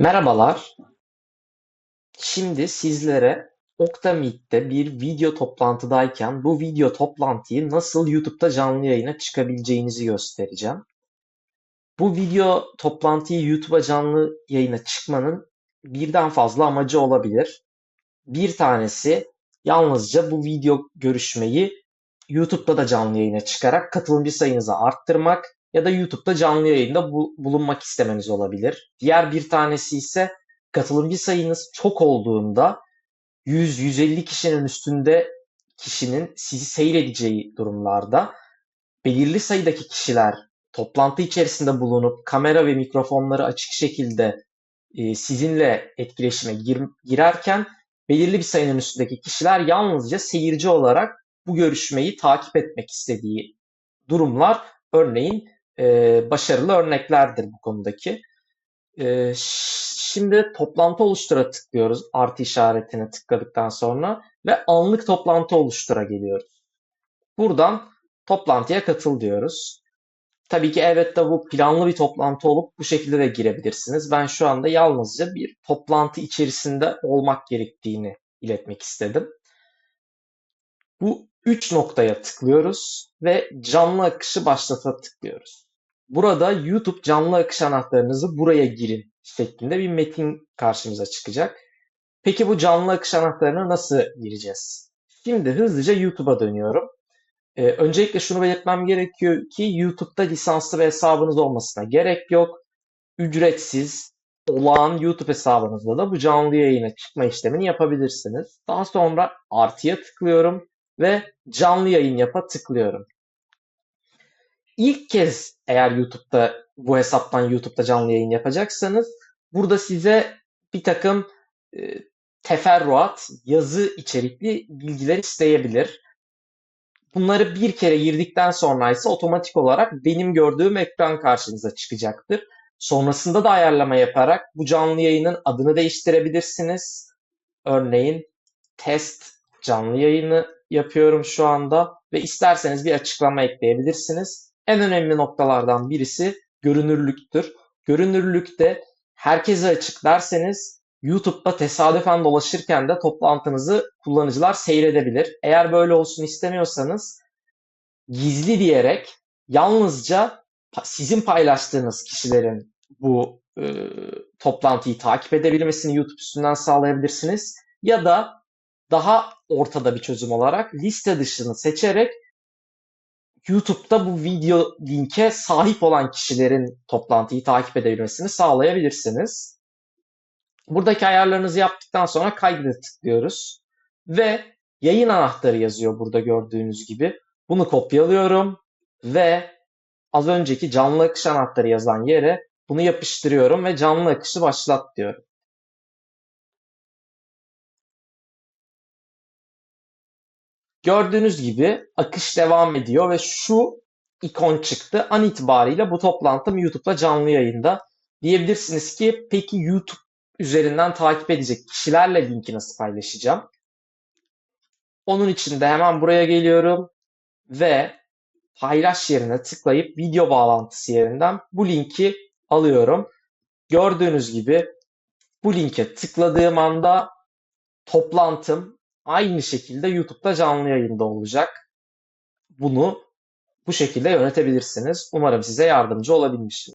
Merhabalar. Şimdi sizlere Oktameet'te bir video toplantıdayken bu video toplantıyı nasıl YouTube'da canlı yayına çıkabileceğinizi göstereceğim. Bu video toplantıyı YouTube'a canlı yayına çıkmanın birden fazla amacı olabilir. Bir tanesi yalnızca bu video görüşmeyi YouTube'da da canlı yayına çıkarak katılımcı sayınızı arttırmak ya da YouTube'da canlı yayında bu- bulunmak istemeniz olabilir. Diğer bir tanesi ise katılımcı sayınız çok olduğunda 100-150 kişinin üstünde kişinin sizi seyredeceği durumlarda belirli sayıdaki kişiler toplantı içerisinde bulunup kamera ve mikrofonları açık şekilde e, sizinle etkileşime gir- girerken belirli bir sayının üstündeki kişiler yalnızca seyirci olarak bu görüşmeyi takip etmek istediği durumlar örneğin e, başarılı örneklerdir bu konudaki. E, şimdi toplantı oluştura tıklıyoruz artı işaretine tıkladıktan sonra ve anlık toplantı oluştura geliyoruz. Buradan toplantıya katıl diyoruz. Tabii ki evet de bu planlı bir toplantı olup bu şekilde de girebilirsiniz. Ben şu anda yalnızca bir toplantı içerisinde olmak gerektiğini iletmek istedim. Bu üç noktaya tıklıyoruz ve canlı akışı başlata tıklıyoruz. Burada YouTube canlı akış anahtarınızı buraya girin şeklinde bir metin karşımıza çıkacak. Peki bu canlı akış anahtarına nasıl gireceğiz? Şimdi hızlıca YouTube'a dönüyorum. Ee, öncelikle şunu belirtmem gerekiyor ki YouTube'da lisanslı bir hesabınız olmasına gerek yok. Ücretsiz, olağan YouTube hesabınızla da bu canlı yayına çıkma işlemini yapabilirsiniz. Daha sonra artıya tıklıyorum ve canlı yayın yapa tıklıyorum. İlk kez eğer YouTube'da bu hesaptan YouTube'da canlı yayın yapacaksanız burada size bir takım e, teferruat, yazı içerikli bilgiler isteyebilir. Bunları bir kere girdikten sonra ise otomatik olarak benim gördüğüm ekran karşınıza çıkacaktır. Sonrasında da ayarlama yaparak bu canlı yayının adını değiştirebilirsiniz. Örneğin test canlı yayını yapıyorum şu anda ve isterseniz bir açıklama ekleyebilirsiniz. En önemli noktalardan birisi görünürlüktür. Görünürlükte herkese açık derseniz YouTube'da tesadüfen dolaşırken de toplantınızı kullanıcılar seyredebilir. Eğer böyle olsun istemiyorsanız gizli diyerek yalnızca sizin paylaştığınız kişilerin bu e, toplantıyı takip edebilmesini YouTube üstünden sağlayabilirsiniz. Ya da daha ortada bir çözüm olarak liste dışını seçerek YouTube'da bu video linke sahip olan kişilerin toplantıyı takip edebilmesini sağlayabilirsiniz. Buradaki ayarlarınızı yaptıktan sonra kaydete tıklıyoruz. Ve yayın anahtarı yazıyor burada gördüğünüz gibi. Bunu kopyalıyorum ve az önceki canlı akış anahtarı yazan yere bunu yapıştırıyorum ve canlı akışı başlat diyorum. Gördüğünüz gibi akış devam ediyor ve şu ikon çıktı. An itibariyle bu toplantım YouTube'da canlı yayında. Diyebilirsiniz ki peki YouTube üzerinden takip edecek kişilerle linki nasıl paylaşacağım? Onun için de hemen buraya geliyorum ve paylaş yerine tıklayıp video bağlantısı yerinden bu linki alıyorum. Gördüğünüz gibi bu linke tıkladığım anda toplantım aynı şekilde YouTube'da canlı yayında olacak. Bunu bu şekilde yönetebilirsiniz. Umarım size yardımcı olabilmişim.